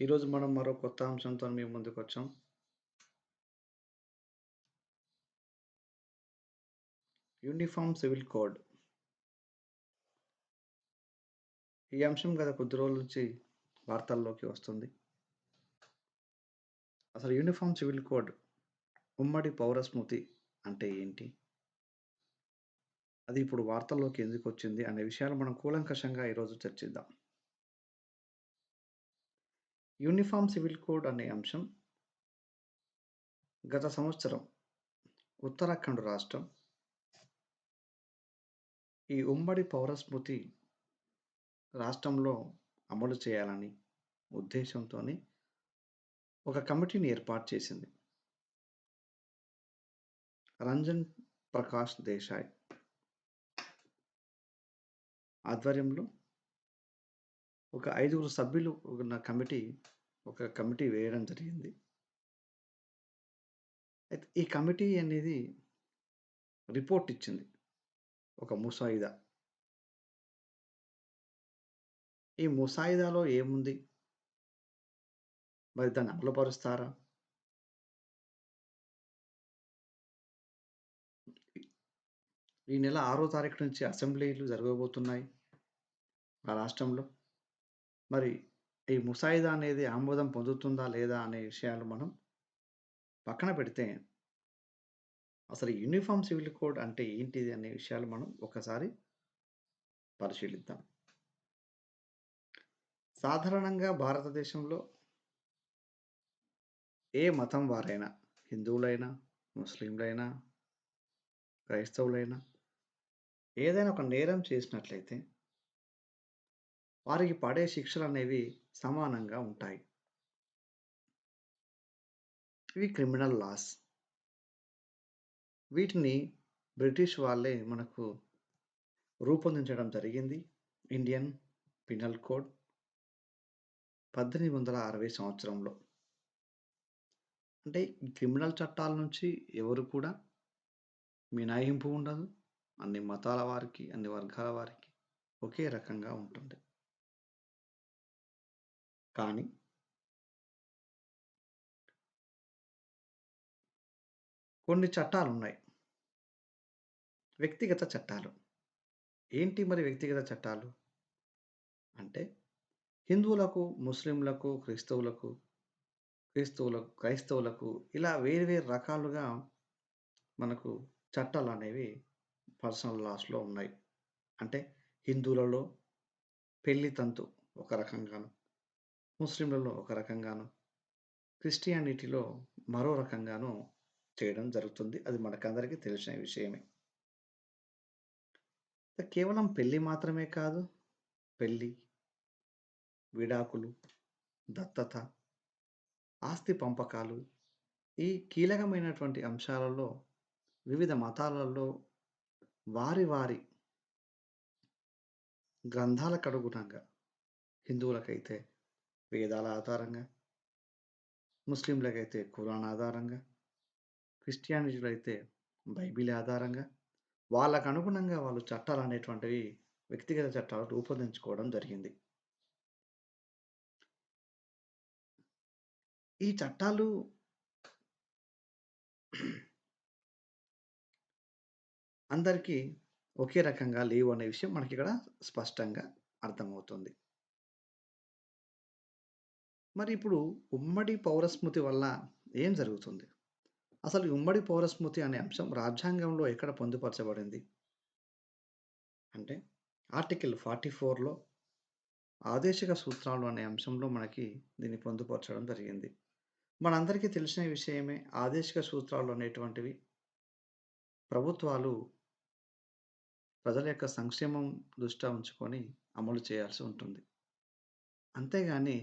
ఈరోజు మనం మరో కొత్త అంశంతో మీ ముందుకొచ్చాం. Uniform civil code. ఈ అంశం గత కొద్ది రోజుల నుంచి వార్తల్లోకి వస్తుంది. అసలు యూనిఫార్మ్ సివిల్ కోడ్, ఉమ్మడి పౌర స్మృతి అంటే ఏంటి? అది ఇప్పుడు వార్తల్లోకి ఎందుకు వచ్చింది అనే విషయాలు మనం కూలంకషంగా ఈరోజు చర్చిద్దాం. యూనిఫార్మ్ సివిల్ కోడ్ అనే అంశం గత సంవత్సరం ఉత్తరాఖండ్ రాష్ట్రం ఈ ఉమ్మడి పౌరస్మృతి రాష్ట్రంలో అమలు చేయాలని ఉద్దేశంతోనే ఒక కమిటీని ఏర్పాటు చేసింది. రంజన్ ప్రకాష్ దేశాయ్ ఆధ్వర్యంలో ఒక ఐదుగురు సభ్యులు ఉన్న కమిటీ ఒక కమిటీ వేయడం జరిగింది. అయితే ఈ కమిటీ అనేది రిపోర్ట్ ఇచ్చింది. ఒక ముసాయిదా. ఈ ముసాయిదాలో ఏముంది? మరి దాన్ని అమలుపరుస్తారా? ఈ నెల ఆరో తారీఖు నుంచి అసెంబ్లీలు జరగబోతున్నాయి. ఆ రాష్ట్రంలో. మరి ఈ ముసాయిదా అనేది ఆమోదం పొందుతుందా? లేదా? అనే విషయాలు మనం పక్కన పెడితే అసలు యూనిఫామ్ సివిల్ కోడ్ అంటే ఏంటిది? అనే విషయాలు మనం ఒకసారి పరిశీలిద్దాం. సాధారణంగా భారతదేశంలో ఏ మతం వారైనా హిందువులైనా, ముస్లింలైనా, క్రైస్తవులైనా ఏదైనా ఒక నేరం చేసినట్లయితే వారికి పడే శిక్షలనేవి సమానంగా ఉంటాయి. ఇవి క్రిమినల్ లాస్. వీటిని బ్రిటిష్ వాళ్ళే మనకు రూపొందించడం జరిగింది. ఇండియన్ పినల్ కోడ్ 1860 సంవత్సరంలో. అంటే క్రిమినల్ చట్టాల నుంచి ఎవరు కూడా మినహాయింపు ఉండదు. అన్ని మతాల వారికి, అన్ని వర్గాల వారికి ఒకే రకంగా ఉంటుంది. కానీ కొన్ని చట్టాలు ఉన్నాయి వ్యక్తిగత చట్టాలు. ఏంటి మరి వ్యక్తిగత చట్టాలు? అంటే హిందువులకు, ముస్లింలకు, క్రైస్తవులకు క్రీస్తువులకు క్రైస్తవులకు ఇలా వేరు వేరు రకాలుగా మనకు చట్టాలు అనేవి పర్సనల్ లాస్‌లో ఉన్నాయి. అంటే హిందువులలో పెళ్ళి తంతు ఒక రకంగాను, ముస్లింలలో ఒక రకంగాను, క్రిస్టియానిటీలో మరో రకంగాను చేయడం జరుగుతుంది. అది మనకందరికీ తెలిసిన విషయమే. కేవలం పెళ్ళి మాత్రమే కాదు. పెళ్ళి విడాకులు, దత్తత, ఆస్తి పంపకాలు ఈ కీలకమైనటువంటి అంశాలలో వివిధ మతాలలో వారి వారి గ్రంథాలకు అనుగుణంగా హిందువులకైతే వేదాల ఆధారంగా, ముస్లింలకైతే ఖురాన్ ఆధారంగా, క్రిస్టియానిటీలు అయితే బైబిల్ ఆధారంగా వాళ్ళకు అనుగుణంగా వాళ్ళు చట్టాలు అనేటువంటివి వ్యక్తిగత చట్టాలు రూపొందించుకోవడం జరిగింది. ఈ చట్టాలు అందరికీ ఒకే రకంగా లేవు అనే విషయం మనకి ఇక్కడ స్పష్టంగా అర్థమవుతుంది. మరి ఇప్పుడు ఉమ్మడి పౌరస్మృతి వల్ల ఏం జరుగుతుంది? అసలు ఉమ్మడి పౌరస్మృతి అనే అంశం రాజ్యాంగంలో ఎక్కడ పొందుపరచబడింది? అంటే ఆర్టికల్ 44లో ఆదేశిక సూత్రాలు అనే అంశంలో మనకి దీన్ని పొందుపరచడం జరిగింది. మనందరికీ తెలిసిన విషయమే ఆదేశిక సూత్రాలు అనేటువంటివి ప్రభుత్వాలు ప్రజల యొక్క సంక్షేమం దృష్ట్యా ఉంచుకొని అమలు చేయాల్సి ఉంటుంది. అంతేగాని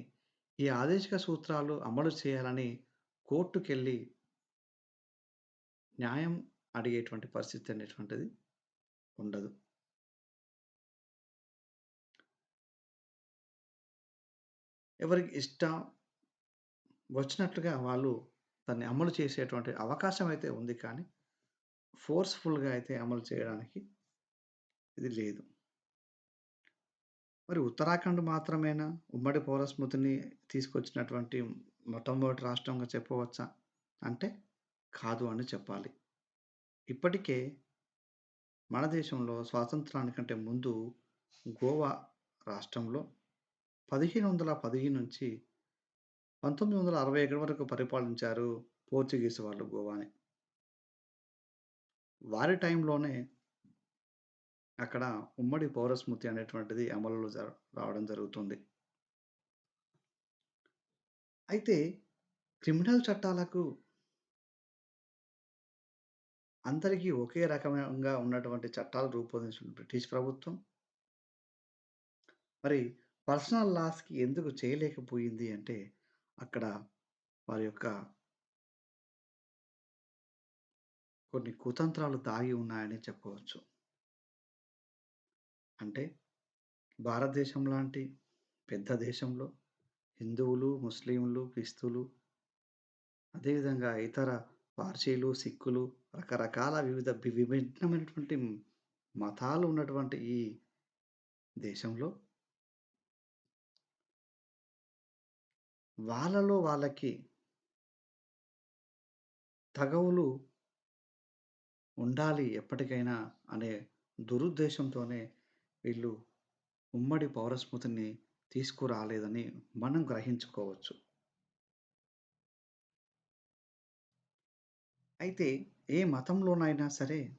ఈ ఆదేశిక సూత్రాలు అమలు చేయాలని కోర్టుకెళ్ళి న్యాయం అడిగేటువంటి పరిస్థితి అనేటువంటిది ఉండదు. ఎవరికి ఇష్టం వచ్చినట్లుగా వాళ్ళు దాన్ని అమలు చేసేటువంటి అవకాశం అయితే ఉంది కానీ, ఫోర్స్‌ఫుల్‌గా అయితే అమలు చేయడానికి ఇది లేదు. మరి ఉత్తరాఖండ్ మాత్రమేనా ఉమ్మడి పౌరస్మృతిని తీసుకొచ్చినటువంటి మొట్టమొదటి రాష్ట్రంగా చెప్పవచ్చా? అంటే కాదు అని చెప్పాలి. ఇప్పటికే మన దేశంలో స్వాతంత్రానికంటే ముందు గోవా రాష్ట్రంలో 1515 నుంచి 1961 వరకు పరిపాలించారు పోర్చుగీస్ వాళ్ళు గోవాని. వారి టైంలోనే అక్కడ ఉమ్మడి పౌరస్మృతి అనేటువంటిది అమలులో జర రావడం జరుగుతుంది. అయితే క్రిమినల్ చట్టాలకు అందరికీ ఒకే రకంగా ఉన్నటువంటి చట్టాలు రూపొందించిన బ్రిటిష్ ప్రభుత్వం మరి పర్సనల్ లాస్‌కి ఎందుకు చేయలేకపోయింది అంటే, అక్కడ వారి యొక్క కొన్ని కుతంత్రాలు దాగి ఉన్నాయని చెప్పవచ్చు. అంటే భారతదేశం లాంటి పెద్ద దేశంలో హిందువులు, ముస్లింలు, క్రిస్తులు అదేవిధంగా ఇతర పార్సీలు, సిక్కులు రకరకాల వివిధ విభిన్నమైనటువంటి మతాలు ఉన్నటువంటి ఈ దేశంలో వాళ్ళలో వాళ్ళకి తగవులు ఉండాలి ఎప్పటికైనా అనే దురుద్దేశంతోనే వీళ్ళు ఉమ్మడి పౌరస్మృతిని తీసుకురాలేదని మనం గ్రహించుకోవచ్చు. అయితే ఏ మతంలోనైనా సరే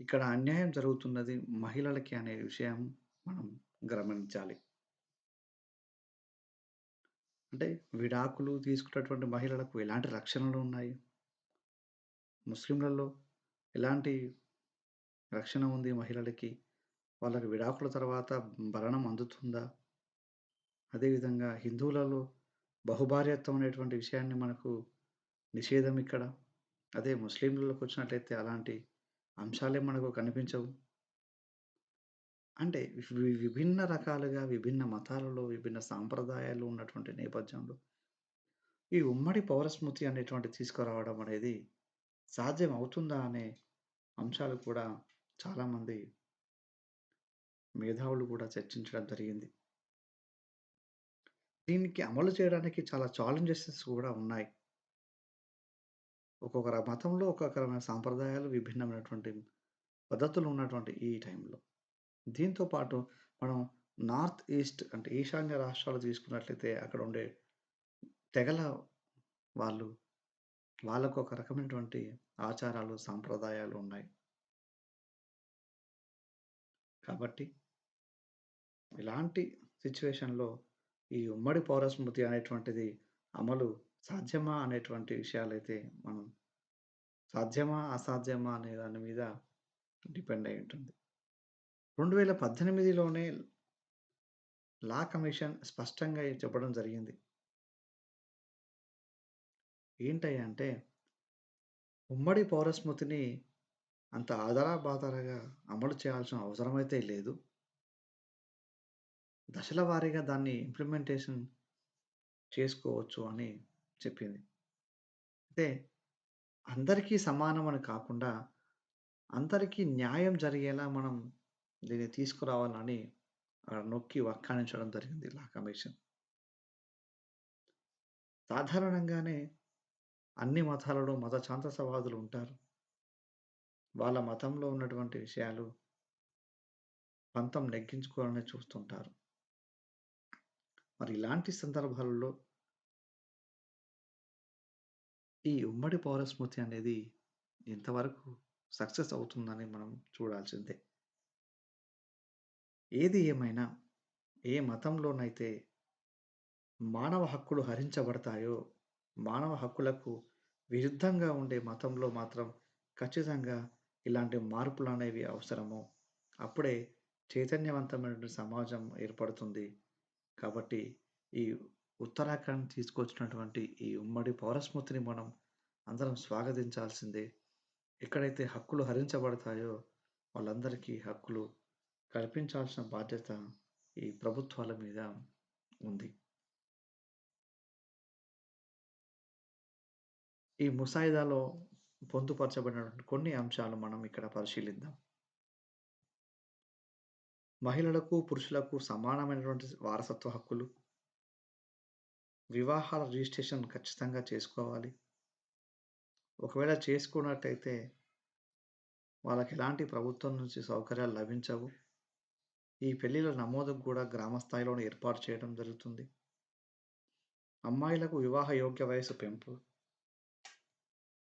ఇక్కడ అన్యాయం జరుగుతున్నది మహిళలకి అనే విషయం మనం గమనించాలి. అంటే విడాకులు తీసుకున్నటువంటి మహిళలకు ఎలాంటి రక్షణలు ఉన్నాయి? ముస్లింలలో ఎలాంటి రక్షణ ఉంది మహిళలకి? వాళ్ళకి విడాకుల తర్వాత భరణం అందుతుందా? అదేవిధంగా హిందువులలో బహుభార్యత్వం అనేటువంటి విషయాన్ని మనకు నిషేధం ఇక్కడ. అదే ముస్లింలలోకొచ్చినట్లయితే అలాంటి అంశాలే మనకు కనిపించవు. అంటే విభిన్న రకాలుగా విభిన్న మతాలలో, విభిన్న సాంప్రదాయాలు ఉన్నటువంటి నేపథ్యంలో ఈ ఉమ్మడి పౌరస్మృతి అనేటువంటి తీసుకురావడం అనేది సాధ్యం అవుతుందా అనే అంశాలు కూడా చాలామంది మేధావులు కూడా చర్చించడం జరిగింది. దీనికి అమలు చేయడానికి చాలా ఛాలెంజెస్ కూడా ఉన్నాయి. ఒక్కొక్క మతంలో ఒక్కొక్క రకమైన సాంప్రదాయాలు, విభిన్నమైనటువంటి పద్ధతులు ఉన్నటువంటి ఈ టైంలో. దీంతో పాటు మనం నార్త్ ఈస్ట్ అంటే ఈశాన్య రాష్ట్రాలు తీసుకున్నట్లయితే అక్కడ ఉండే తెగల వాళ్ళు వాళ్ళకు ఒక రకమైనటువంటి ఆచారాలు, సాంప్రదాయాలు ఉన్నాయి. కాబట్టి ఇలాంటి సిచ్యువేషన్లో ఈ ఉమ్మడి పౌరస్మృతి అనేటువంటిది అమలు సాధ్యమా అనేటువంటి విషయాలైతే మనం సాధ్యమా? అసాధ్యమా? అనే దాని మీద డిపెండ్ అయి ఉంటుంది. 2018లోనే లా కమిషన్ స్పష్టంగా చెప్పడం జరిగింది. ఏంటంటే అంటే ఉమ్మడి పౌరస్మృతిని అంత ఆదరాబాదరగా అమలు చేయాల్సిన అవసరమైతే లేదు. దశల వారీగా దాన్ని ఇంప్లిమెంటేషన్ చేసుకోవచ్చు అని చెప్పింది. అయితే అందరికీ సమానం అని కాకుండా అందరికీ న్యాయం జరిగేలా మనం దీన్ని తీసుకురావాలని అక్కడ నొక్కి వ్యాఖ్యానించడం జరిగింది లా కమిషన్. సాధారణంగానే అన్ని మతాలలో మత ఛాందసవాదులు ఉంటారు. వాళ్ళ మతంలో ఉన్నటువంటి విషయాలు పంతం నెగ్గించుకోవాలని చూస్తుంటారు. మరి ఇలాంటి సందర్భాలలో ఈ ఉమ్మడి పౌరస్మృతి అనేది ఎంతవరకు సక్సెస్ అవుతుందని మనం చూడాల్సిందే. ఏది ఏమైనా ఏ మతంలోనైతే మానవ హక్కులు హరించబడతాయో, మానవ హక్కులకు విరుద్ధంగా ఉండే మతంలో మాత్రం ఖచ్చితంగా ఇలాంటి మార్పులు అనేవి అవసరము. అప్పుడే చైతన్యవంతమైనటువంటి సమాజం ఏర్పడుతుంది. కాబట్టి ఈ ఉత్తరాఖండ్ తీసుకొచ్చినటువంటి ఈ ఉమ్మడి పౌరస్మృతిని మనం అందరం స్వాగతించాల్సిందే. ఎక్కడైతే హక్కులు హరించబడతాయో వాళ్ళందరికీ హక్కులు కల్పించాల్సిన బాధ్యత ఈ ప్రభుత్వాల మీద ఉంది. ఈ ముసాయిదాలో పొందుపరచబడినటువంటి కొన్ని అంశాలు మనం ఇక్కడ పరిశీలిద్దాం. మహిళలకు, పురుషులకు సమానమైనటువంటి వారసత్వ హక్కులు. వివాహాల రిజిస్ట్రేషన్ ఖచ్చితంగా చేసుకోవాలి. ఒకవేళ చేసుకున్నట్టయితే వాళ్ళకి ఎలాంటి ప్రభుత్వం నుంచి సౌకర్యాలు లభించవు. ఈ పెళ్ళిళ్ళ నమోదుకు కూడా గ్రామ స్థాయిలోనే ఏర్పాటు చేయడం జరుగుతుంది. అమ్మాయిలకు వివాహ యోగ్య వయసు పెంపు.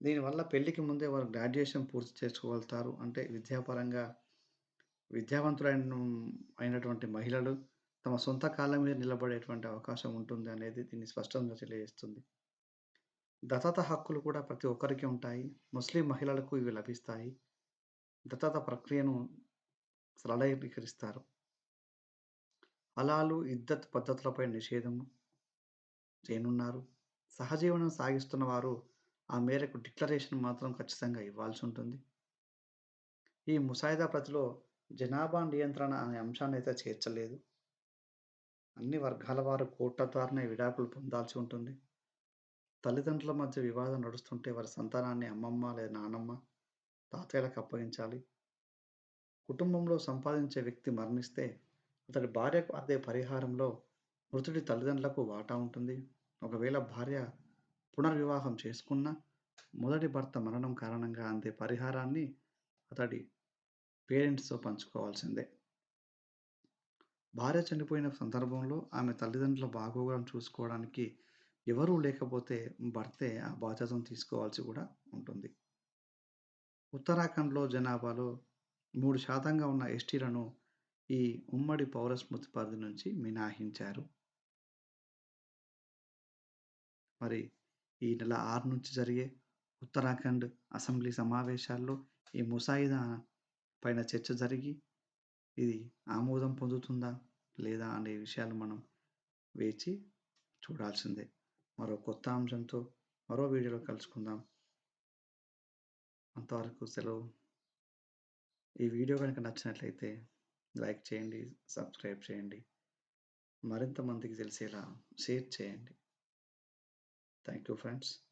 దీనివల్ల పెళ్ళికి ముందే వారు గ్రాడ్యుయేషన్ పూర్తి చేసుకోగలుగుతారు. అంటే విద్యాపరంగా విద్యావంతులైన అయినటువంటి మహిళలు తమ సొంత కాళ్ళ మీద నిలబడేటువంటి అవకాశం ఉంటుంది అనేది దీన్ని స్పష్టంగా తెలియజేస్తుంది. దత్తత హక్కులు కూడా ప్రతి ఒక్కరికి ఉంటాయి. ముస్లిం మహిళలకు ఇవి లభిస్తాయి. దత్తత ప్రక్రియను సరళీకరిస్తారు. అలాలు ఇద్దత్ పద్ధతులపై నిషేధము చేయనున్నారు. సహజీవనం సాగిస్తున్న వారు ఆ మేరకు డిక్లరేషన్ మాత్రం ఖచ్చితంగా ఇవ్వాల్సి ఉంటుంది. ఈ ముసాయిదా ప్రతిలో జనాభా నియంత్రణ అనే అంశాన్ని అయితే చేర్చలేదు. అన్ని వర్గాల వారు కోర్టుల ద్వారానే విడాకులు పొందాల్సి ఉంటుంది. తల్లిదండ్రుల మధ్య వివాదం నడుస్తుంటే వారి సంతానాన్ని అమ్మమ్మ లేదా నానమ్మ, తాతయ్యలకు అప్పగించాలి. కుటుంబంలో సంపాదించే వ్యక్తి మరణిస్తే అతడి భార్యకు అదే పరిహారంలో మృతుడి తల్లిదండ్రులకు వాటా ఉంటుంది. ఒకవేళ భార్య పునర్వివాహం చేసుకున్న మొదటి భర్త మరణం కారణంగా అందే పరిహారాన్ని అతడి పేరెంట్స్‌తో పంచుకోవాల్సిందే. భార్య చనిపోయిన సందర్భంలో ఆమె తల్లిదండ్రుల బాగోగులను చూసుకోవడానికి ఎవరూ లేకపోతే భర్తే ఆ బాధ్యతను తీసుకోవాల్సి కూడా ఉంటుంది. ఉత్తరాఖండ్‌లో జనాభాలో మూడు శాతంగా ఉన్న ఎస్టీలను ఈ ఉమ్మడి పౌర స్మృతి పరిధి నుంచి మినహాయించారు. మరి ఈ నెల ఆరు నుంచి జరిగే ఉత్తరాఖండ్ అసెంబ్లీ సమావేశాల్లో ఈ ముసాయిదా పైన చర్చ జరిగి ఇది ఆమోదం పొందుతుందా? లేదా? అనే విషయాలు మనం వేచి చూడాల్సిందే. మరో కొత్త అంశంతో మరో వీడియోలో కలుసుకుందాం. అంతవరకు సెలవు. ఈ వీడియో కనుక నచ్చినట్లయితే లైక్ చేయండి, సబ్స్క్రైబ్ చేయండి. మరింత మందికి తెలిసేలా షేర్ చేయండి. Thank you friends.